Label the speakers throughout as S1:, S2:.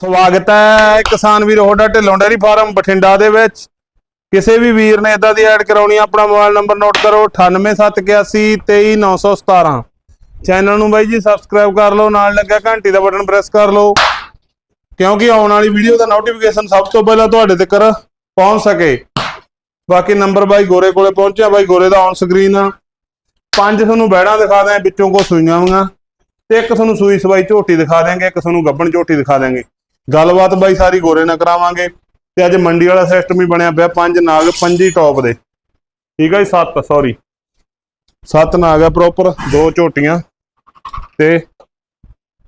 S1: ਸਵਾਗਤ ਹੈ ਕਿਸਾਨ ਵੀਰ ਹੋਡਾ ਢਿੱਲੋਂ ਡੇਅਰੀ ਫਾਰਮ ਬਠਿੰਡਾ ਦੇ ਵਿੱਚ। ਕਿਸੇ ਵੀ ਵੀਰ ਨੇ ਇਦਾਂ ਦੀ ਐਡ ਕਰਾਉਣੀ ਆਪਣਾ ਮੋਬਾਈਲ ਨੰਬਰ ਨੋਟ ਕਰੋ 9871823917 ਚੈਨਲ ਨੂੰ ਬਾਈ ਜੀ ਸਬਸਕ੍ਰਾਈਬ ਕਰ ਲਓ, ਨਾਲ ਲੱਗਿਆ ਘੰਟੀ ਦਾ ਬਟਨ ਪ੍ਰੈਸ ਕਰ ਲਓ, ਕਿਉਂਕਿ ਆਉਣ ਵਾਲੀ ਵੀਡੀਓ ਦਾ ਨੋਟੀਫਿਕੇਸ਼ਨ ਸਭ ਤੋਂ ਪਹਿਲਾਂ ਤੁਹਾਡੇ ਤੱਕ ਪਹੁੰਚ ਸਕੇ। ਬਾਕੀ ਨੰਬਰ ਬਾਈ ਗੋਰੇ ਕੋਲੇ ਪਹੁੰਚਿਆ, ਬਾਈ ਗੋਰੇ ਦਾ ਔਨ ਸਕਰੀਨ ਆ। ਪੰਜ ਤੁਹਾਨੂੰ ਬੈੜਾਂ ਦਿਖਾ ਦਿਆਂ, ਵਿੱਚੋਂ ਕੋ ਸੂਈਆਂ ਹੋਈਆਂ। ਤੇ ਇੱਕ ਤੁਹਾਨੂੰ ਸੂਈ ਸਵਾਈ ਝੋਟੀ ਦਿਖਾ ਦਿਆਂਗੇ, ਇੱਕ ਤੁਹਾਨੂੰ ਗੱਬਣ ਝੋਟੀ ਦਿਖਾ ਦਿਆਂਗੇ। ਗੱਲਬਾਤ ਬਾਈ ਸਾਰੀ ਗੋਰੇ ਨਾਲ ਕਰਾਵਾਂਗੇ ਤੇ ਅੱਜ ਮੰਡੀ ਵਾਲਾ ਸਿਸਟਮ ਹੀ ਬਣਿਆ ਪਿਆ ਪੰਜ ਨਾਗ ਪੰਜੀ ਟੌਪ ਦੇ। ਠੀਕ ਹੈ ਜੀ ਸੱਤ ਸੌਰੀ ਸੱਤ ਨਾਗ ਆ ਪ੍ਰੋਪਰ ਦੋ ਝੋਟੀਆਂ ਤੇ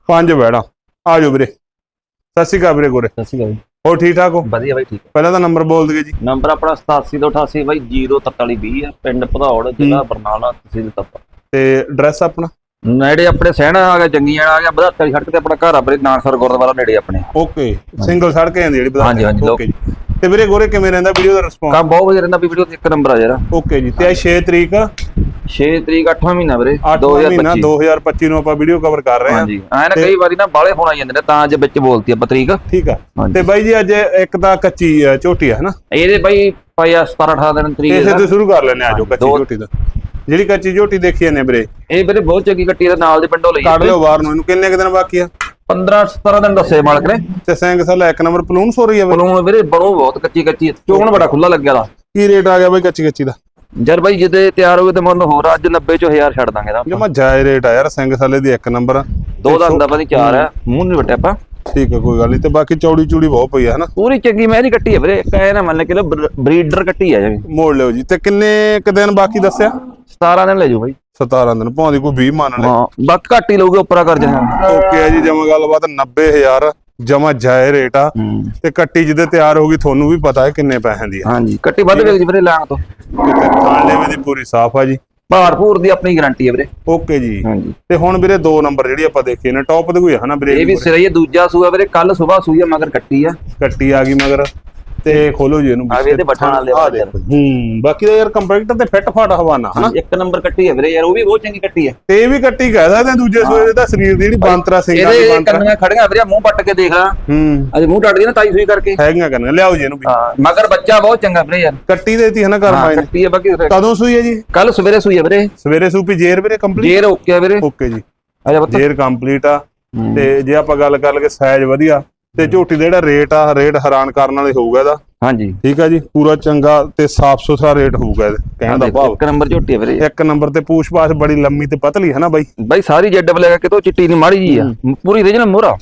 S1: ਪੰਜ ਬੈੜਾਂ ਆ ਜਾਓ ਵੀਰੇ। ਸਤਿ ਸ਼੍ਰੀ ਅਕਾਲ ਵੀਰੇ ਗੋਰੇ।
S2: ਸਤਿ ਸ਼੍ਰੀ ਅਕਾਲ ਜੀ।
S1: ਹੋਰ ਠੀਕ ਠਾਕ ਹੋ?
S2: ਵਧੀਆ ਬਾਈ ਠੀਕ
S1: ਪਹਿਲਾਂ ਤਾਂ ਨੰਬਰ ਬੋਲ ਦਈਏ ਜੀ।
S2: ਨੰਬਰ ਆਪਣਾ 87 ਤੋਂ 88 ਬਾਈ 04320 ਹੈ ਪਿੰਡ ਭਦੌੜ ਜ਼ਿਲ੍ਹਾ ਬਰਨਾਲਾ ਤਹਿਸੀਲ ਤੱਪਾ।
S1: ਤੇ ਐਡਰੈਸ ਆਪਣਾ?
S2: ਨੇੜੇ ਆਪਣੇ ਸਹਿਣਾ ਆ ਗਿਆ ਜੰਗੀਆਂ ਆ ਗਿਆ ਬਧਾਤਰੀ ਸੜਕ ਤੇ ਆਪਣਾ ਘਰ ਆ ਵੀਰੇ ਨਾਨਸਰ ਗੁਰਦੁਆਰਾ ਨੇੜੇ ਆਪਣੇ।
S1: ਓਕੇ ਸਿੰਗਲ ਸੜਕ ਜਾਂਦੀ ਜਿਹੜੀ ਬਤਾ
S2: ਹਾਂਜੀ, ਹਾਂਜੀ,
S1: ਓਕੇ ਜੀ। ਤੇ ਵੀਰੇ ਗੋਰੇ ਕਿਵੇਂ ਰਹਿੰਦਾ ਵੀਡੀਓ ਦਾ ਰਿਸਪੌਂਸ
S2: ਕੰਮ ਬਹੁਤ ਵਧੀਆ ਰਹਿੰਦਾ ਵੀ ਵੀਡੀਓ ਇੱਕ ਨੰਬਰ ਆ ਯਾਰ।
S1: ਓਕੇ ਜੀ ਤੇ ਅੱਜ 6 ਤਰੀਕ
S2: 6 ਤਰੀਕ 8ਵਾਂ ਮਹੀਨਾ ਵੀਰੇ
S1: 8 ਮਹੀਨਾ
S2: 2025
S1: 2025 ਨੂੰ ਆਪਾਂ ਵੀਡੀਓ ਕਵਰ ਕਰ ਰਹੇ ਹਾਂ।
S2: ਹਾਂਜੀ ਐ ਨਾ ਕਈ ਵਾਰੀ ਨਾ ਬਾਲੇ ਫੋਨ ਆ ਜਾਂਦੇ ਨੇ ਤਾਂ ਅੱਜ ਵਿੱਚ ਬੋਲਤੀ ਆਪਾਂ ਤਰੀਕ।
S1: ਠੀਕ ਆ।
S2: ਹਾਂਜੀ।
S1: ਤੇ ਬਾਈ ਜੀ ਅੱਜ ਇੱਕ ਤਾਂ ਕੱਚੀ ਅ, ਝੋਟੀ ਹੈ ਹਨਾ?
S2: ਇਹਦੇ ਬਾਈ ਪਾਇਆ 17 18 ਦਿਨ ਤਰੀਕ
S1: ਇਸੇ। ਤੋਂ ਸ਼ੁਰੂ ਕਰ ਲੈਨੇ ਆਜੋ ਕੱਚੀ ਝੋਟੀ ਦਾ। ਜਿਹੜੀ ਕੱਚੀ ਝੋਟੀ ਦੇਖੀ ਨੇ ਵੀਰੇ।
S2: ਇਹ ਵੀਰੇ ਬਹੁਤ ਚੰਗੀ ਕੱਟੀ ਦੇ ਨਾਲ ਦੇ ਪਿੰਡੋਂ ਲਈ
S1: ਕੱਢ ਲਿਓ ਬਾਹਰ ਨੂੰ ਇਹਨੂੰ ਕਿੰਨੇ ਕੁ ਦਿਨ ਬਾਕੀ ਆ?
S2: 15 17 ਦਿਨ ਦੱਸੇ ਮਾਲਕ ਨੇ।
S1: ਤੇ ਸਿੰਘ ਸਲਾ ਇੱਕ ਨੰਬਰ ਪਲੂਨ ਸੋ ਰਹੀ ਆ ਵੀਰੇ।
S2: ਬਲੂਨ ਵੀਰੇ ਬਣੋ ਬਹੁਤ ਕੱਚੀ ਕੱਚੀ ਹੈ। ਚੋਣ ਬੜਾ ਖੁੱਲਾ ਲੱਗਿਆ ਦਾ।
S1: ਕੀ ਰੇਟ ਆ ਗਿਆ ਬਾਈ ਕੱਚੀ ਕੱਚੀ ਦਾ?
S2: ਜਰ ਬਾਈ ਜਿੱਦੇ ਤਿਆਰ ਹੋ ਗਏ ਤੇ ਮੁੱਲ ਹੋਰ ਅੱਜ 90 ਚੋਂ 1000 ਛੱਡ ਦਾਂਗੇ ਦਾ
S1: ਜਮਾ ਜਾਇ ਰੇਟ ਆ ਯਾਰ ਸਿੰਘ ਸਾਲੇ ਦੀ ਇੱਕ ਨੰਬਰ ਆ।
S2: ਦੋ ਦਾ ਹੁੰਦਾ ਪਤਾ ਚਾਰ ਹੈ। ਮੂੰਹ ਨਹੀਂ ਵਟਿਆ ਆਪਾਂ।
S1: ਠੀਕ ਆ ਕੋਈ ਗੱਲ ਨਹੀਂ ਤੇ ਬਾਕੀ ਚੌੜੀ ਚੂੜੀ ਬਹੁਤ ਪਈ ਆ ਹਨਾ?
S2: ਪੂਰੀ ਚੰਗੀ ਮੈਂ ਦੀ ਕੱਟੀ ਹੈ ਵੀਰੇ ਕਹੇ ਨਾ ਮੰਨ ਕੇ ਲੋ ਬਰੀਡਰ ਕੱਟੀ ਹੈ ਜਿਵੇਂ
S1: ਮੋੜ ਲਿਓ ਜੀ ਤੇ ਕਿੰਨੇ ਕ ਦਿਨ ਬਾਕੀ ਦੱਸਿਆ?
S2: 17 ਦਿਨ ਲੈ ਜਾਓ ਬਾਈ।
S1: 17 ਦਿਨ ਭਾਵੇਂ ਕੋਈ 20 ਮੰਨ ਲੈ।
S2: ਹਾਂ ਘੱਟ ਹੀ ਲਊਗੇ ਉੱਪਰਾ ਕਰ ਜਾਣਾ
S1: ਓਕੇ ਆ ਜੀ ਜਮਾ ਗੱਲਬਾਤ 90000 ਜਮਾ ਜਾਇ ਰੇਟ ਆ।
S2: ਹੂੰ।
S1: ਤੇ ਕੱਟੀ ਜਿਹਦੇ ਤਿਆਰ ਹੋ ਗਈ ਤੁਹਾਨੂੰ ਵੀ ਪਤਾ ਹੈ ਕਿੰਨੇ ਪੈਸਿਆਂ ਦੀ
S2: ਹਾਂਜੀ ਕੱਟੀ ਵੱਧ ਵੇਚ ਵੀਰੇ ਲੈਣ ਤੋਂ।
S1: ਤੇ ਖਾਣ ਲੈਵੇ ਦੀ ਪੂਰੀ ਸਾਫ਼ ਆ ਜੀ।
S2: ਭਾਰਪੂਰ ਦੀ ਆਪਣੀ ਗਾਰੰਟੀ ਹੈ ਵੀਰੇ।
S1: ਓਕੇ ਜੀ।
S2: ਹਾਂਜੀ।
S1: ਤੇ ਹੁਣ ਵੀਰੇ ਦੋ ਨੰਬਰ ਜਿਹੜੀ ਆਪਾਂ ਦੇਖੇ ਨੇ ਟੌਪ ਦੇ ਕੋਈ ਨਾ ਵੀਰੇ
S2: ਇਹ ਵੀ ਸਿਰੇ ਦੂਜਾ ਸੂਆ ਵੀਰੇ ਕੱਲ ਸਵੇਰ ਸੂਈ ਮਗਰ ਕੱਟੀ ਆ।
S1: ਕੱਟੀ ਆ ਗਈ ਮਗਰ। ਤੇ ਖੋਲੋ ਜੀ ਇਹਨੂੰ
S2: ਆ ਵੀ ਇਹਦੇ ਬੱਠਾਂ ਨਾਲ ਲਿਆ
S1: ਆਹ ਦੇਖੋ। ਹੂੰ ਬਾਕੀ ਦਾ ਯਾਰ ਕੰਪੈਕਟਰ ਤੇ ਫਿੱਟ ਫਾਟ ਹਵਾਨਾ ਹਨਾ?
S2: ਇੱਕ ਨੰਬਰ ਕੱਟੀ ਹੈ ਵੀਰੇ ਯਾਰ ਉਹ ਵੀ ਬਹੁਤ ਚੰਗੀ ਕੱਟੀ ਹੈ।
S1: ਤੇ ਵੀ ਕੱਟੀ ਕਹਿ ਸਕਦੇ ਆ, ਦੂਜੇ ਸੂਏ ਦਾ ਸਰੀਰ ਦੀ ਜਿਹੜੀ ਬਾਂਤਰਾ ਸਿੰਘਾਂ ਦੀ
S2: ਇਹਦੇ
S1: ਬਾਂਤਰਾ।
S2: ਕੰਨੀਆਂ ਖੜੀਆਂ ਵੀਰੇ ਮੂੰਹ ਪੱਟ ਕੇ ਦੇਖ ਲੈ।
S1: ਹੂੰ।
S2: ਅਜੇ ਮੂੰਹ ਟੱਟ ਗਈ ਨਾ ਤਾਈ ਸੂਈ ਕਰਕੇ।
S1: ਹੈਗੀਆਂ ਕਰਨੀਆਂ ਲਿਆਓ ਜੀ ਇਹਨੂੰ ਵੀ।
S2: ਹਾਂ ਮਗਰ ਬੱਚਾ ਬਹੁਤ ਚੰਗਾ ਵੀਰੇ ਯਾਰ।
S1: ਕੱਟੀ ਦੇਤੀ ਹੈ ਨਾ ਘਰ
S2: ਹਾਂ
S1: ਮਾਈ ਨੇ
S2: ਕੱਟੀ ਹੈ ਬਾਕੀ
S1: ਕਦੋਂ ਸੂਈ ਹੈ ਜੀ?
S2: ਕੱਲ ਸਵੇਰੇ ਸੂਈ ਹੈ ਵੀਰੇ।
S1: ਸਵੇਰੇ ਸੂਪੀ ਜੇਰ ਵੀਰੇ ਕੰਪਲੀਟ
S2: ਜੇਰ ਓਕੇ ਆ ਵੀਰੇ।
S1: ਓਕੇ ਜੀ।
S2: ਅਜਾ ਬੱਤ
S1: ਜੇਰ ਕੰਪਲੀਟ ਆ। ਤੇ ਜੇ ਆਪਾਂ ਗੱਲ ਕਰ ਲਈਏ ਸਾਈਜ਼ ਵਧੀਆ ਤੇ ਝੋਟੀ ਦਾ ਜਿਹੜਾ ਰੇਟ ਆ ਰੇਟ ਹੈਰਾਨ ਕਰਨ ਵਾਲੇ ਹੋਊਗਾ ਇਹਦਾ।
S2: ਹਾਂਜੀ।
S1: ਠੀਕ ਆ ਜੀ? ਪੂਰਾ ਚੰਗਾ ਤੇ ਸਾਫ਼ ਸੁਥਰਾ ਰੇਟ ਹੋਊਗਾ ਇਹਦੇ ਕਹਿਣ ਦਾ ਭਾਵ।
S2: ਇੱਕ ਨੰਬਰ ਝੋਟੀ ਹੈ ਵੀਰੇ।
S1: ਇੱਕ ਨੰਬਰ ਤੇ ਪੂਛ-ਪਾਛ ਬੜੀ ਲੰਮੀ ਤੇ ਪਤਲੀ ਹੈ ਨਾ ਬਾਈ?
S2: ਬਾਈ ਸਾਰੀ ਜੈਡ ਬਲੈਕ ਕਿਤੋਂ ਚਿੱਟੀ ਨਹੀਂ ਮਾੜੀ ਜੀ ਆ। ਪੂਰੀ ਰੀਜਨਲ ਮੋਹਰਾ।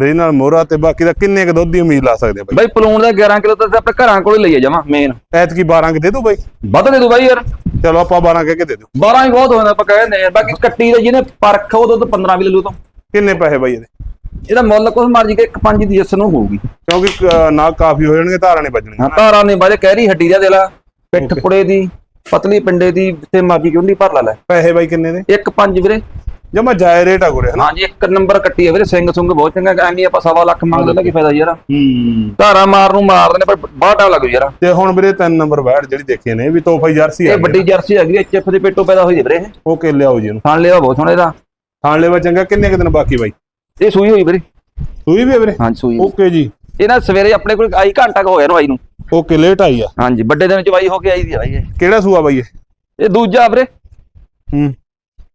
S1: ਰੀਨਲ ਮੋਹਰਾ ਤੇ ਬਾਕੀ ਦਾ ਕਿੰਨੇ ਕ ਦੁੱਧ ਦੀ ਉਮੀਦ ਲਾ ਸਕਦੇ ਆ ਬਾਈ?
S2: ਬਾਈ ਪਲੂਣ ਦਾ 11 ਕਿਲੋ ਤਾਂ ਆਪਣੇ ਘਰਾਂ ਕੋਲ ਲਈਏ ਜਮਾ ਮੇਨ
S1: ਐਤਕੀ 12 ਕ ਦੇ ਦੂ ਬਾਈ?
S2: ਵੱਧ ਦੇ ਦੂ ਬਾਈ ਯਾਰ।
S1: ਚਲੋ ਆਪਾਂ 12 ਕਹਿ ਕੇ ਦੇ ਦਿਓ
S2: 12 ਹੀ ਬਹੁਤ ਹੋ ਜਾਂਦਾ ਆਪਾਂ ਕਹਿੰਦੇ ਬਾਕੀ ਕੱਟੀ ਦਾ ਜਿਹਨੇ ਪਰਖ ਉਹ ਦੁੱਧ 15 ਵੀ ਲੈ ਲੂ ਤੋਂ।
S1: ਕਿੰਨੇ ਪੈਸੇ ਬਾਈ ਇਹਦੇ?
S2: ਇਹਦਾ ਮੁੱਲ ਕੁਛ ਮਰਜ਼ੀ ਕਿ ਇੱਕ ਪੰਜ ਦੀ ਜੱਸ ਨੂੰ ਹੋਊਗੀ।
S1: ਕਿਉਂਕਿ ਅਹ, ਨਾ ਕਾਫੀ ਹੋ ਜਾਣਗੇ ਧਾਰਾਂ ਵੱਜਣੀਆਂ।
S2: ਹਾਂ ਧਾਰਾਂ ਨੇ ਬਾਜੇ ਕਹਿਰੀ ਹੱਡੀ ਦਾ ਦੇ ਲਾ ਪਿੱਠ ਪੁੜੇ ਦੀ ਪਤਲੀ ਪਿੰਡੇ ਦੀ ਤੇ ਮਰਜ਼ੀ ਕਿਉਂ ਨਹੀਂ ਭਰ ਲਾ ਲੈ।
S1: ਪੈਸੇ ਬਾਈ ਕਿੰਨੇ ਦੇ?
S2: ਇੱਕ ਪੰਜ ਵੀਰੇ।
S1: ਜਮਾ ਜਾਇ ਰੇਟ ਆ ਗੁਰੇ ਹਨਾ?
S2: ਹਾਂਜੀ ਇੱਕ ਨੰਬਰ ਕੱਟੀ ਹੈ ਵੀਰੇ ਸਿੰਘ ਸੁੰਗ ਬਹੁਤ ਚੰਗਾ ਐਵੇਂ ਆਪਾਂ ਸਵਾ ਲੱਖ ਮੰਗਦੇ ਨਾ ਕੀ ਫਾਇਦਾ ਯਾਰ।
S1: ਹੂੰ।
S2: ਧਾਰਾ ਮਾਰ ਨੂੰ ਮਾਰਦੇ ਨੇ ਪਰ ਬਾਹਰ ਟਾਈਮ ਲੱਗੂ ਯਾਰ।
S1: ਤੇ ਹੁਣ ਵੀਰੇ ਤਿੰਨ ਨੰਬਰ ਬੈਠ ਜਿਹੜੀ ਦੇਖੀ ਨੇ ਇਹ ਵੀ ਤੋਹਫਾ ਜਰਸੀ ਆ
S2: ਇਹ ਵੱਡੀ ਜਰਸੀ ਹੈਗੀ ਐਚਐਫ ਦੇ ਪੇਟੋਂ ਪੈਦਾ ਹੋਈ ਹੈ ਵੀਰੇ ਇਹ।
S1: ਓਕੇ ਲਿਆਓ ਜੀ ਇਹਨੂੰ।
S2: ਖਾਣ ਲਿਆ ਬਹੁਤ ਸੋਹਣਾ ਇਹਦਾ।
S1: ਥਾਣ ਲੈਵਾ ਚੰਗਾ ਕਿੰਨੇ ਕ ਦਿਨ ਬਾਕੀ ਬਾਈ?
S2: ਇਹ ਸੂਈ ਹੋਈ ਵੀਰੇ।
S1: ਸੂਈ ਵੀ ਵੀਰੇ?
S2: ਹਾਂਜੀ ਸੂਈ
S1: ਓਕੇ ਜੀ।
S2: ਇਹ ਨਾ ਸਵੇਰੇ ਆਪਣੇ ਕੋਲ ਆਈ ਘੰਟਾ ਕੁ ਹੋਇਆ ਨੂੰ ਆਈ ਨੂੰ।
S1: ਓਕੇ ਲੇਟ ਆਈ ਆ।
S2: ਹਾਂਜੀ ਵੱਡੇ ਦਿਨ ਚ ਵਾਈ ਹੋ ਕੇ ਆਈ ਦੀ ਆ ਬਾਈ ਇਹ।
S1: ਕਿਹੜਾ ਸੂਆ ਬਾਈ ਇਹ?
S2: ਇਹ ਦੂਜਾ ਵੀਰੇ।
S1: ਹੂੰ।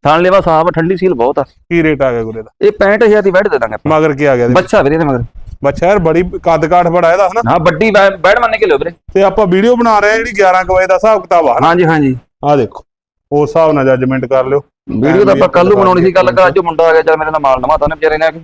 S2: ਥਾਣ ਲੈਵਾ ਸਾਹਿਬ ਠੰਡੀ ਸੀਲ ਬਹੁਤ ਆ।
S1: ਕੀ ਰੇਟ ਆ ਗਿਆ ਗੁਰੇ ਦਾ
S2: ਇਹ 65000 ਦੀ ਬੈਠ ਦੇ ਦਾਂਗੇ ਆਪਾਂ।
S1: ਮਗਰ ਕੀ ਆ ਗਿਆ ਇਹਦੇ?
S2: ਬੱਚਾ ਵੀਰੇ ਦੇ ਮਗਰ।
S1: ਬੱਚਾ ਯਾਰ ਬੜੀ ਕੱਦ ਕਾਠ ਬੜਾ ਇਹਦਾ ਹਨਾ?
S2: ਹਾਂ ਵੱਡੀ ਬੈ- ਬੈਠ ਮੰਨ ਕੇ ਲਿਓ ਵੀਰੇ।
S1: ਤੇ ਆਪਾਂ ਵੀਡੀਓ ਬਣਾ ਰਹੇ ਆ ਜਿਹੜੀ 11 ਕੁ ਵਜੇ ਦਾ ਹਿਸਾਬ ਕਿਤਾਬ ਆ ਹਨਾ?
S2: ਹਾਂਜੀ ਹਾਂਜੀ।
S1: ਆ ਦੇਖੋ ਉਸ ਹਿਸਾਬ ਨਾਲ ਜੱਜਮੈਂਟ ਕਰ ਲਿਓ।
S2: ਵੀਡੀਓ ਤਾਂ ਆਪਾਂ ਕੱਲ ਨੂੰ ਬਣਾਉਣੀ ਸੀ ਗੱਲ ਕਰ ਅੱਜ ਮੁੰਡਾ ਆ ਗਿਆ ਚੱਲ ਮੇਰੇ ਨਾਲ ਮਾਲ ਨਵਾਤਾ ਨੇ ਵਿਚਾਰੇ ਨੇ ਆ ਕੇ।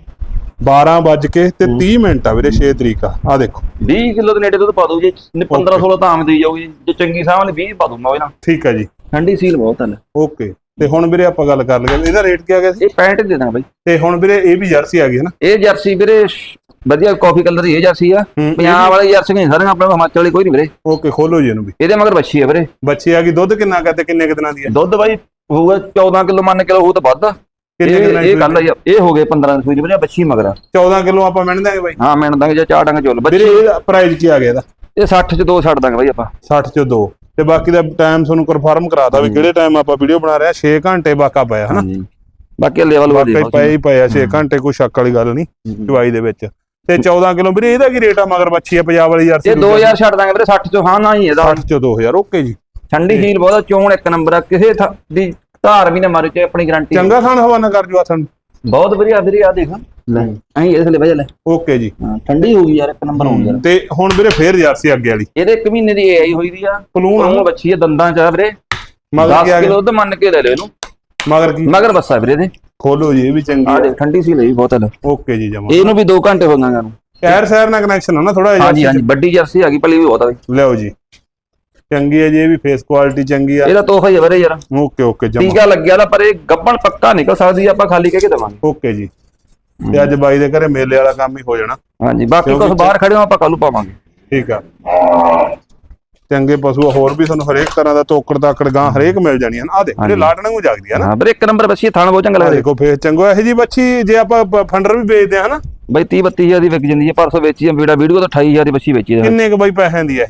S1: 12 ਵੱਜ ਕੇ ਤੇ 30 ਮਿੰਟ ਆ ਵੀਰੇ 6 ਤਰੀਕ ਆ। ਆ ਦੇਖੋ।
S2: 20 ਕਿਲੋ ਦੇ ਨੇੜੇ ਦੁੱਧ ਪਾ ਦੂ ਜੀ। 15 16 ਤਾਂ ਆਮ ਦੇਈ ਜਾਊਗੀ ਜੇ। ਚੰਗੀ ਸਾਹ ਵਾਲੀ 20 ਪਾ ਦੂੰਗਾ ਇਹਨਾਂ
S1: ਠੀਕ ਆ ਜੀ।
S2: ਠੰਡੀ ਸੀਲ ਬਹੁਤ ਹੈ
S1: ਓਕੇ ਤੇ ਹੁਣ ਵੀਰੇ ਆਪਾਂ ਗੱਲ ਕਰ ਲਈਏ ਇਹਦਾ ਰੇਟ ਕੀ ਆ ਗਿਆ ਸੀ?
S2: ਇਹ 65 ਦੇ ਦਾਂ ਬਾਈ।
S1: ਤੇ ਹੁਣ ਵੀਰੇ ਇਹ ਵੀ ਜਰਸੀ ਆ ਗਈ ਹੈ ਨਾ?
S2: ਇਹ ਜਰਸੀ ਵੀਰੇ ਵਧੀਆ ਕਾਫੀ ਕਲਰ ਦੀ ਇਹ ਜਰਸੀ ਆ। ਪੰਜਾਬ ਵਾਲੀ ਜਰਸੀ ਨਹੀਂ ਸਾਰੀਆਂ ਆਪਣੇ ਹਿਮਾਚਲ ਵਾਲੀ ਕੋਈ ਨਹੀਂ ਵੀਰੇ।
S1: ਓਕੇ ਖੋਲੋ ਜੀ ਇਹਨੂੰ ਵੀ।
S2: ਇਹਦੇ ਮਗਰ ਬੱਚੀ ਆ ਵੀਰੇ।
S1: ਬੱਚੀ ਆ ਗਈ। ਦੁੱਧ ਕਿੰਨਾ ਕਾ ਤੇ ਕਿੰਨੇ ਕੁ ਦਿਨਾਂ ਦੀ ਹੈ
S2: ਦੁੱਧ ਬਾਈ ਹੋਊਗਾ 14 ਕਿਲੋ ਮੰਨ ਕੇ ਲਓ ਉਹ ਤਾਂ ਵੱਧ ਆ।
S1: ਕਿੰਨੇ
S2: ਇਹ ਇਹ ਕੱਲ ਇਹ ਹੋ ਗਏ 15 ਦਿਨ ਸੂਈ ਦੀ ਵੀਰੇ ਬੱਚੀ ਮਗਰ। ਆ।
S1: 14 ਕਿਲੋ ਆਪਾਂ ਮਿਣ ਦਾਂਗੇ ਬਾਈ।
S2: ਹਾਂ ਮਿਣ ਦਾਂਗੇ ਜਾਂ ਚਾਰ ਡਾਂਗੇ ਚੁੱਲ
S1: ਵੀਰੇ
S2: ਬੱਚੀ
S1: ਇਹਦਾ ਪ੍ਰਾਈਸ ਕੀ ਆ ਗਿਆ ਇਹਦਾ।
S2: ਇਹ 60 ਚ ਦੋ ਛੱਡ ਦਾਂਗੇ ਬਾਈ ਆਪਾਂ।
S1: 60 ਚੋਂ 2 ਤੇ ਬਾਕੀ ਦਾ ਟਾਈਮ ਤੁਹਾਨੂੰ ਕਨਫਰਮ ਕਰਾਤਾ ਵੀ ਕਿਹੜੇ ਟਾਈਮ ਆਪਾਂ ਵੀਡੀਓ ਬਣਾ ਰਹੇ ਆ 6 ਘੰਟੇ ਬਾਕਾ ਪਿਆ ਹਨਾ?
S2: ਹਾਂਜੀ ਬਾਕੀ ਲੈਵਲ ਵਧੀ
S1: ਵਾਕਈ ਪਏ ਹੀ ਪਏ ਆ 6 ਘੰਟੇ ਕੋਈ ਸ਼ੱਕ ਵਾਲੀ ਗੱਲ ਨਹੀਂ ਚਵਾਈ ਦੇ ਵਿੱਚ। ਤੇ 14 ਕਿਲੋ ਵੀਰੇ ਇਹਦਾ ਕੀ ਰੇਟ ਆ ਮਗਰ ਬੱਚੀ ਆ ਪੰਜਾਬ ਵਾਲੀ ਜਰਸੀ
S2: ਇਹ 2000 ਛੱਡ ਦਾਂਗੇ ਵੀਰੇ 60 ਚੋਂ ਹਾਂ ਨਾ ਹੀ ਇਹਦਾ।
S1: 60 ਚੋਂ 2000 ਓਕੇ ਜੀ।
S2: ਠੰਡੀ ਹੀਲ ਬਹੁਤ ਚੋਣ ਇੱਕ ਨੰਬਰ ਆ ਕਿਸੇ ਦੀ ਧਾਰ ਵੀ ਨਾ ਮਾਰੇ ਤੇ ਆਪਣੀ ਗਾਰੰਟੀ
S1: ਚੰਗਾ ਖਾਨ ਹਵਾਨਾ ਕਰ ਜੋ ਆਥਣ।
S2: ਬਹੁਤ ਵਧੀਆ ਵੀਰੇ ਆ ਦੇਖ। ਲੈ ਅਹੀਂ ਇਸ ਲਈ ਵਜਾ ਲੈ।
S1: ਓਕੇ ਜੀ।
S2: ਹਾਂ, ਠੰਡੀ ਹੋ ਗਈ ਯਾਰ ਇੱਕ ਨੰਬਰ ਹੋ ਯਾਰ।
S1: ਤੇ ਹੁਣ ਵੀਰੇ ਫੇਰ ਜਰਸੀ ਅੱਗੇ ਵਾਲੀ।
S2: ਇਹਦੇ ਇੱਕ ਮਹੀਨੇ ਦੀ ਏਆਈ ਹੋਈ ਦੀ ਆ। ਉਹਨੂੰ ਬੱਚੀ ਆ ਦੰਦਾਂ ਚ ਆ ਵੀਰੇ।
S1: ਮਗਰ ਕੀ
S2: 10
S1: ਆ ਗਿਆ?
S2: ਦੁੱਧ ਮੰਨ ਕੇ ਲੈ ਲਿਓ ਇਹਨੂੰ।
S1: ਮਗਰ ਕੀ?
S2: ਮਗਰ ਬੱਸਾ ਵੀਰੇ ਦੇ
S1: ਖੋਲੋ ਜੀ ਇਹ ਵੀ ਚੰਗੀ
S2: ਆ। ਦੇਖ ਠੰਡੀ ਸੀ ਲਈ ਬਹੁਤ ਲੈ।
S1: ਓਕੇ ਜੀ ਜਮਾ।
S2: ਇਹਨੂੰ ਵੀ 2 ਘੰਟੇ ਹੋ ਨੂੰ
S1: ਐਰ ਸੈਰ ਨਾਲ ਕਨੈਕਸ਼ਨ ਆ ਨਾ ਥੋੜਾ ਜਿਹਾ
S2: ਹਾਂਜੀ ਹਾਂਜੀ ਵੱਡੀ ਜਰਸੀ ਆ ਗਈ ਪਲੀ ਵੀ ਬਹੁਤ ਆ
S1: ਲਿਓ ਜੀ। ਚੰਗੀ ਹੈ ਜੀ ਇਹ ਵੀ ਫੇਸ ਕੁਆਲਿਟੀ ਚੰਗੀ ਆ।
S2: ਇਹਦਾ ਤੋਹਫਾ ਹੀ ਆ ਵੀਰੇ ਯਾਰ।
S1: ਓਕੇ ਓਕੇ ਜਮਾ।
S2: ਟੀਕਾ ਲੱਗਿਆ ਦਾ ਪਰ ਇਹ ਗੱਬਣ ਪੱਕਾ ਨਿਕਲ ਸਕਦੀ ਆ, ਆਪਾਂ ਖਾਲੀ ਕਹਿ ਕੇ ਦੇਵਾਂਗੇ।
S1: ਓਕੇ ਜੀ। ਤੇ ਅੱਜ ਬਾਈ ਦੇ ਘਰੇ ਮੇਲੇ ਵਾਲਾ ਕੰਮ ਹੀ ਹੋ ਜਾਣਾ।
S2: ਹਾਂਜੀ ਬਾਕੀ ਕੁਝ ਬਾਹਰ ਖੜੇ ਹੋ ਆਪਾਂ ਕੱਲ ਨੂੰ ਪਾਵਾਂਗੇ।
S1: ਠੀਕ ਆ। ਚੰਗੇ ਪਸ਼ੂ ਹੋਰ ਵੀ ਤੁਹਾਨੂੰ ਹਰੇਕ ਤਰ੍ਹਾਂ ਦਾ ਤੋਕੜ ਤਾਕੜ ਗਾਂ ਹਰੇਕ ਮਿਲ ਜਾਣੀਆਂ ਆ ਦੇਖ ਇਹ ਲਾਟਣੇ ਨੂੰ ਜਾਗਦੀ ਆ ਨਾ।
S2: ਹਾਂ ਵੀਰੇ ਇੱਕ ਨੰਬਰ ਬੱਚੀ ਥਾਣ ਬਹੁਤ ਚੰਗਾ ਲੱਗਦਾ।
S1: ਦੇਖੋ ਫੇਸ ਚੰਗੋ ਇਹੋ ਜੀ ਬੱਚੀ ਜੇ ਆਪਾਂ ਫੰਡਰ ਵੀ ਵੇਚਦੇ ਆ ਹਨਾ।
S2: ਬਈ 30 32000 ਦੀ ਵਿਕ ਜਾਂਦੀ ਹੈ ਪਰਸੋਂ ਵੇਚੀ ਆ ਵੀੜਾ ਵੀਡੀਓ ਤਾਂ 28000 ਦੀ ਬੱਚੀ ਵੇਚੀ ਆ।
S1: ਕਿੰਨੇ ਕੁ ਬਾਈ ਪੈਸਿਆਂ ਦੀ ਹੈ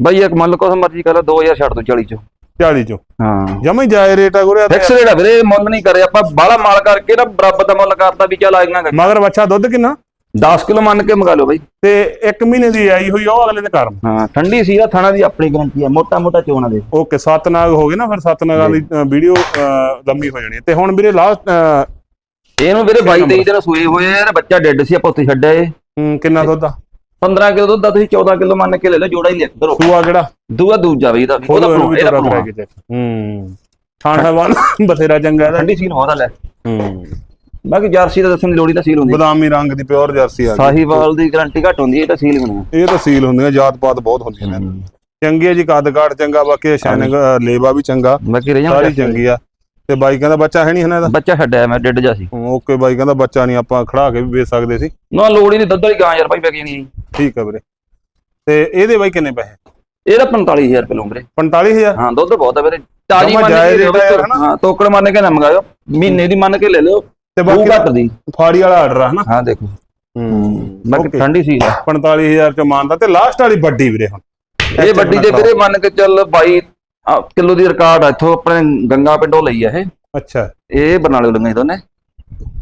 S2: ਬਈ ਇੱਕ ਮੰਨ ਲਓ ਕੁਛ ਮਰਜ਼ੀ ਕਰ ਲਾ 2000 ਛੱਡ ਦੋ 40 ਚੋਂ।
S1: 40 ਚੋਂ।
S2: ਹਾਂ।
S1: ਜਮਾ ਹੀ ਜਾਏ ਰੇਟ ਆ ਗੁਰੇ
S2: ਫਿਕਸ ਰੇਟ ਆ ਵੀਰੇ ਮੁੱਲ ਨਹੀਂ ਕਰੇ ਆਪਾਂ ਬਾਹਲਾ ਮਾਲ ਕਰਕੇ ਨਾ ਬਰਾਬਰ ਦਾ ਮੁੱਲ ਕਰਤਾ ਵੀ ਚੱਲ ਆਈਆਂ
S1: ਮਗਰ ਬੱਚਾ ਦੁੱਧ ਕਿੰਨਾ?
S2: 10 ਕਿਲੋ ਮੰਨ ਕੇ ਮੰਗਾ ਲਓ ਬਈ।
S1: ਤੇ 1 ਮਹੀਨੇ ਦੀ ਆਈ ਹੋਈ ਆ, ਉਹ ਅਗਲੇ ਦੇ ਕਰਮ
S2: ਹਾਂ ਠੰਡੀ ਸੀ ਦਾ ਥਾਣਾ ਦੀ ਆਪਣੀ ਗਰੰਟੀ ਆ ਮੋਟਾ ਮੋਟਾ ਚੋਣਾ ਦੇ।
S1: ਓਕੇ ਸੱਤ ਨਾਗ ਹੋ ਗਏ ਨਾ ਫਿਰ ਸੱਤ ਨਾਗਾਂ ਦੀ ਵੀਡੀਓ ਲੰਮੀ ਹੋ ਜਾਣੀ। ਤੇ ਹੁਣ ਵੀਰੇ ਲਾਸਟ
S2: ਇਹਨੂੰ ਵੀਰੇ 22 23 ਦਿਨ ਸੂਏ ਹੋਏ ਆ ਬੱਚਾ ਡੈੱਡ ਸੀ ਆਪਾਂ ਉੱਥੇ ਛੱਡਿਆ ਇਹ
S1: ਕਿੰਨਾ ਦੁੱਧ ਆ?
S2: 15 ਕਿਲੋ ਦੁੱਧ ਦਾ ਤੁਸੀਂ 14 ਕਿਲੋ ਮੰਨ ਕੇ ਲੈ ਲਓ ਜੋੜਾ ਹੀ ਲਿਖ ਕਰੋ।
S1: ਸੂਆ ਕਿਹੜਾ?
S2: ਦੂਆ ਦੂਜਾ ਬਈ ਇਹਦਾ ਵੀ ਉਹਦਾ ਭਰੂਣ, ਇਹਦਾ ਭਰੂਣ।
S1: ਹੂੰ। ਥਾਣ ਹਵਾਨ ਬਥੇਰਾ ਚੰਗਾ ਇਹਦਾ।
S2: ਠੰਡੀ ਬਹੁਤ ਆ ਲੈ।
S1: ਹੂੰ।
S2: ਬਾਕੀ ਜਰਸੀ ਦਾ ਦੱਸਣ ਦੀ ਲੋੜ ਹੀ ਤਾਂ ਸੀਲ ਹੁੰਦੀ
S1: ਬਦਾਮੀ ਰੰਗ ਦੀ ਪਿਓਰ ਜਰਸੀ ਆ ਗਈ।
S2: ਸਾਹੀਵਾਲ ਦੀ ਗਾਰੰਟੀ ਘੱਟ ਹੁੰਦੀ ਹੈ ਇਹ ਤਾਂ ਸੀਲ ਹੋਣੀ
S1: ਇਹ ਤਾਂ ਸੀਲ ਹੁੰਦੀਆਂ ਜਾਤ ਪਾਤ ਬਹੁਤ ਹੁੰਦੀਆਂ ਨੇ ਚੰਗੀ ਹੈ ਜੀ ਕੱਦ ਕਾਠ ਚੰਗਾ ਬਾਕੀ ਸ਼ਾਇਨਿੰਗ ਲੇਵਾ ਵੀ ਚੰਗਾ।
S2: ਬਾਕੀ ਰਹਿ
S1: ਸਾਰੀ ਚੰਗੀ ਆ। ਤੇ ਬਾਈ ਕਹਿੰਦਾ ਬੱਚਾ ਹੈ ਨਹੀਂ ਹਨਾ ਇਹਦਾ?
S2: ਬੱਚਾ ਛੱਡਿਆ ਮੈਂ ਡੈਡ ਜਾ ਸੀ।
S1: ਓਕੇ ਬਾਈ ਕਹਿੰਦਾ ਬੱਚਾ ਨਹੀਂ ਆਪਾਂ ਖੜਾ ਕੇ ਵੀ ਵੇਚ ਸਕਦੇ ਸੀ।
S2: ਨਾ ਲੋੜ ਹੀ ਨਹੀਂ ਦੁੱਧ ਵਾਲੀ ਗਾਂ ਯਾਰ ਭਾਈ ਪੈਗੀ ਨਹੀਂ।
S1: ਠੀਕ ਆ ਵੀਰੇ। ਤੇ ਇਹਦੇ ਬਾਈ ਕਿੰਨੇ ਪੈਸੇ?
S2: ਇਹਦਾ 45000 ਰੁਪਏ ਲਓ ਵੀਰੇ।
S1: 45000
S2: ਹਾਂ ਦੁੱਧ ਬਹੁਤ ਆ ਵੀਰੇ। ਤਾਜੀ ਮੰਨ ਕੇ? ਹਾਂ ਤੋਕੜ ਮੰਨ ਕੇ ਨਾ ਮੰਗਾਇਓ। ਮਹੀਨੇ ਦੀ ਮੰਨ ਕੇ ਲੈ ਲਿਓ।
S1: ਤੇ ਬਾਕੀ
S2: ਘੱਟ ਦੀ।
S1: ਫਾੜੀ ਵਾਲਾ ਆਰਡਰ ਆ ਹਨਾ।
S2: ਹਾਂ ਦੇਖੋ।
S1: ਹੂੰ
S2: ਬਾਕੀ. ਠੰਡੀ ਸੀ।
S1: 45000 ਚ ਮਾਨਦਾ ਤੇ ਲਾਸਟ ਵਾਲੀ ਵੱਡੀ ਵੀਰੇ ਹੁਣ।
S2: ਇਹ ਵੱਡੀ ਦੇ ਵੀਰੇ ਮੰਨ ਕੇ ਚੱਲ 22 ਕਿਲੋ ਦੀ ਰਿਕਾਰਡ ਆ ਇੱਥੋਂ ਆਪਣੇ ਗੰਗਾ ਪਿੰਡੋਂ ਲਈ ਆ ਇਹ।
S1: ਅੱਛਾ।
S2: ਇਹ ਬਰਨਾਲੇ ਲੰਗਾ ਦੋਨੇ।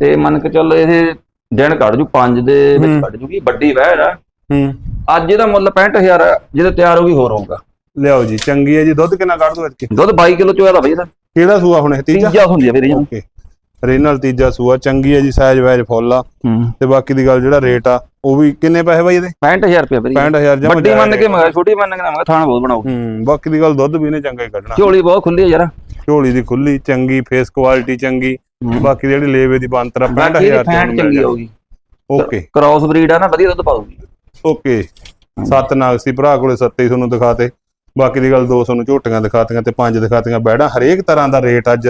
S2: ਤੇ ਮੰਨ ਕੇ ਚੱਲ ਇਹ ਦਿਨ ਕੱਢ ਜੂ 5 ਦੇ
S1: ਹੂੰ।
S2: ਵਿੱਚ ਕੱਢ ਜੂਗੀ ਵੱਡੀ ਵਹਿੜ ਆ।
S1: ਹੂੰ।
S2: ਅੱਜ ਇਹਦਾ ਮੁੱਲ 65000 ਆ ਜਦੋਂ ਤਿਆਰ ਹੋਗੀ ਹੋਰ ਹੋਊਗਾ।
S1: ਲਿਆਓ ਜੀ ਚੰਗੀ ਹੈ ਜੀ। ਦੁੱਧ ਕਿੰਨਾ ਕੱਢ ਦੋ ਅੱਜ
S2: ਦੁੱਧ 22 ਕਿਲੋ ਚੋਇਆ ਦਾ ਬਈ ਇਹਦਾ।
S1: ਕਿਹੜਾ ਸੂਆ ਹੁਣ ਇਹ ਤੀਜਾ?
S2: ਤੀਜਾ ਹੁੰਦੀ ਆ ਵੀਰੇ ਇਹਨੂੰ।
S1: ਓਕੇ। ਰੀਨਲ ਤੀਜਾ ਸੂਆ ਚੰਗੀ ਹੈ ਜੀ ਸਾਈਜ਼ ਵੈਜ ਫੁੱਲ ਆ।
S2: ਹੂੰ।
S1: ਤੇ ਬਾਕੀ ਦੀ ਗੱਲ ਜਿਹੜਾ ਰੇਟ ਆ ਉਹ ਵੀ ਕਿੰਨੇ ਪੈਸੇ ਬਾਈ ਇਹਦੇ?
S2: 65000 ਰੁਪਏ ਵੀਰੇ
S1: 65000 ਜਮਾ
S2: ਵੱਡੀ ਮੰਨ ਕੇ ਮੰਗਾ ਛੋਟੀ ਮੰਨ ਕੇ ਨਾ ਮੰਗਾ ਥਾਣਾ ਬਹੁਤ ਬਣਾਓ।
S1: ਹੂੰ ਬਾਕੀ ਦੀ ਗੱਲ ਦੁੱਧ ਵੀ ਨੇ ਚੰਗਾ ਹੀ ਕੱਢਣਾ।
S2: ਝੋਲੀ ਬਹੁਤ ਖੁੱਲੀ ਆ ਯਾਰ।
S1: ਝੋਲੀ ਦੀ ਖੁੱਲੀ ਚੰਗੀ ਫੇਸ ਕੁਆਲਿਟੀ ਚੰਗੀ। ਬਾਕੀ ਜਿਹੜੀ ਲੇਵੇ ਦੀ ਬੰਤਰਾ
S2: ਬਾਕੀ ਇਹਦੀ
S1: 65000
S2: ਫੈਂਟ ਚੰਗੀ ਆਊਗੀ।
S1: ਓਕੇ
S2: ਕ੍ਰਾਸ ਬਰੀਡ ਆ ਨਾ ਵਧੀਆ ਦੁੱਧ ਪਾਊਗੀ।
S1: ਓਕੇ ਸੱਤ ਨਾਗ ਸੀ ਭਰਾ ਕੋਲੇ ਸੱਤੇ ਹੀ ਤੁਹਾਨੂੰ ਦਿਖਾਤੇ। ਬਾਕੀ ਦੀ ਗੱਲ ਦੋ ਤੁਹਾਨੂੰ ਝੋਟੀਆਂ ਦਿਖਾਤੀਆਂ ਤੇ ਪੰਜ ਦਿਖਾਤੀਆਂ ਬੈੜਾ। ਹਰੇਕ ਤਰ੍ਹਾਂ ਦਾ ਰੇਟ ਅੱਜ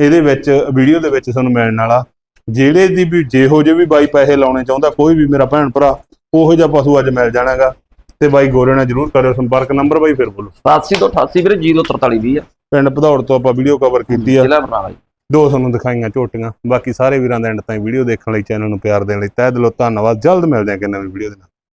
S1: ਇਹਦੇ ਵਿੱਚ ਵੀਡੀਓ ਦੇ ਵਿੱਚ ਤੁਹਾਨੂੰ ਮਿਲਣ ਵਾਲਾ। ਜਿਹੜੇ ਦੀ ਵੀ ਜਿਹੋ ਜਿਹੇ ਵੀ ਬਾਈ ਪੈਸੇ ਲਾਉਣੇ ਚਾਹੁੰਦਾ ਕੋਈ ਵੀ ਮੇਰਾ ਭੈਣ ਭਰਾ ਉਹੋ ਜਿਹਾ ਪਸ਼ੂ ਅੱਜ ਮਿਲ ਜਾਣਾਗਾ। ਤੇ ਬਾਈ ਗੋਰੇ ਨਾਲ ਜਰੂਰ ਕਰਿਓ ਸੰਪਰਕ ਨੰਬਰ ਬਾਈ ਫਿਰ ਬੋਲੋ।
S2: 87 ਤੋਂ 88 ਵੀਰੇ 04320 ਆ।
S1: ਪਿੰਡ ਭਦੌੜ ਤੋਂ ਆਪਾਂ ਵੀਡੀਓ ਕਵਰ ਕੀਤੀ ਆ।
S2: ਜ਼ਿਲ੍ਹਾ ਬਰਨਾਲਾ
S1: ਦੋ ਤੁਹਾਨੂੰ ਦਿਖਾਈਆਂ ਝੋਟੀਆਂ। ਬਾਕੀ ਸਾਰੇ ਵੀਰਾਂ ਦਾ ਐਂਡ ਤਾਈਂ ਵੀਡੀਓ ਦੇਖਣ ਲਈ ਚੈਨਲ ਨੂੰ ਪਿਆਰ ਦੇਣ ਲਈ ਤਹਿ ਦਿਲੋਂ ਧੰਨਵਾਦ। ਜਲਦ ਮਿਲਦੇ ਹਾਂ ਕਿ ਨਵੀਂ ਵੀਡੀਓ ਦੇ ਨਾਲ।